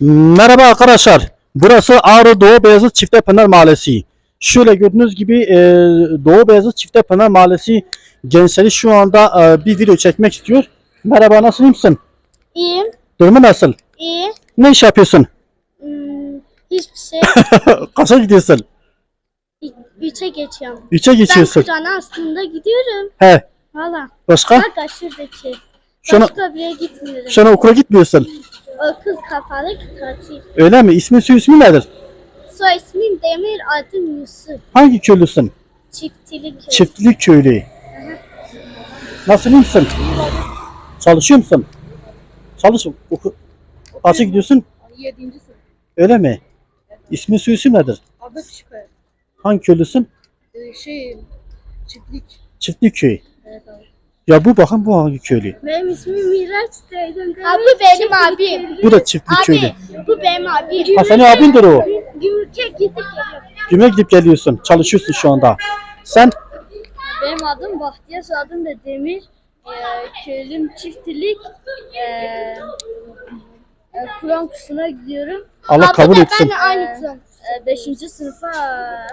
Merhaba arkadaşlar. Burası Ağrı Doğu Beyazıt Çiftepınar Mahallesi. Şöyle gördüğünüz gibi e, Doğu Beyazıt Çiftepınar Mahallesi gençleri şu anda e, bir video çekmek istiyor. Merhaba nasıl mısın? İyiyim. Durumu nasıl? İyi. Ne iş yapıyorsun? Hmm, hiçbir şey. Kaça gidiyorsun? Üçe geçiyorum. Üçe geçiyorsun. Ben Kur'an'a aslında gidiyorum. He. Valla. Başka? Bak şuradaki. Şuna, Başka bir yere gitmiyorum. şuna okula gitmiyorsun. O kız kapalı ki tatil. Öyle mi? İsmin soy ismi nedir? Soy ismim Demir, adım Yusuf. Hangi köylüsün? Çiftçilik köyü. Çiftlik köylü. Nasıl mısın? Çalışıyor musun? Çalış. Oku. Kaça gidiyorsun? 7. sınıf. Öyle mi? İsmin soy isim nedir? Adı Şüphe. Hangi köylüsün? Ee, şey, çiftlik. Çiftlik köyü. Evet abi. Ya bu bakın bu hangi köylü? Benim ismim Miraç Seydim. Abi benim abim. Bu da çiftlik köylü. Abi bu benim abim. Ha senin abindir o. Gümrüke gidip geliyorum. Güme gidip geliyorsun. Çalışıyorsun şu anda. Sen Benim adım Bahtiyar, soyadım da Demir. Ee, köylüm çiftçilik. Ee, e, Kur'an kursuna gidiyorum. Allah kabul etsin. Ben de aynı Kur'an kursuna. 5. sınıfa,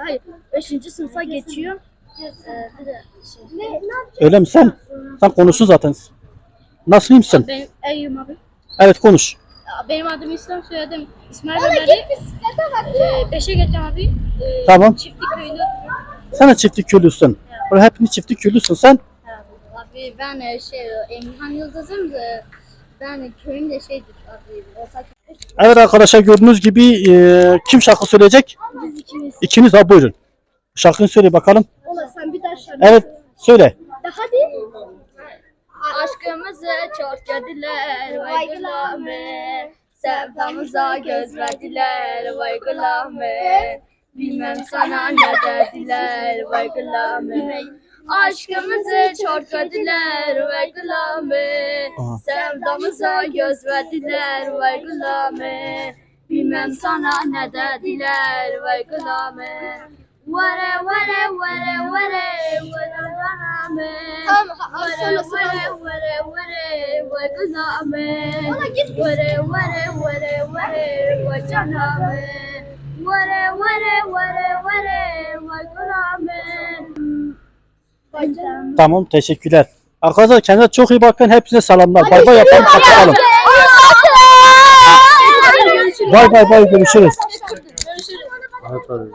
hayır 5. sınıfa geçiyorum. Ee, bir de şey. Öyle mi sen? Sen konuşsun zaten. Nasıl mısın? Benim Eyyum abi. Evet konuş. Benim adım İslam, soyadım İsmail Ömer'i. Ee, beşe geçeceğim abi. Ee, Tamam. Çiftlik köyünde oturuyorum. Sen de çiftlik köylüsün. Böyle hepiniz çiftlik köylüsün sen. Abi ben e, şey Emirhan Yıldız'ım da ben köyümde şeydir abi ortak Evet arkadaşlar gördüğünüz gibi e, kim şarkı söyleyecek? biz ikimiz. İkiniz ha buyurun. Şarkıyı söyle bakalım. Ola sen bir daha şarkı Evet söyle. Hadi. Aşkımızı çok gördüler vay gülame. Sevdamıza göz verdiler vay gülame. Bilmem sana ne dediler vay gülame. Aşkımızı çok gördüler vay gülame. Aha. Sevdamıza göz verdiler vay gülame. Bilmem sana ne dediler vay gülame. Vare vare vare vare vare Tamam teşekkürler. Arkadaşlar kendinize çok iyi bakın. Hepsine selamlar. Bay bay yapalım. Kapatalım. Bay bay bay görüşürüz. Görüşürüz.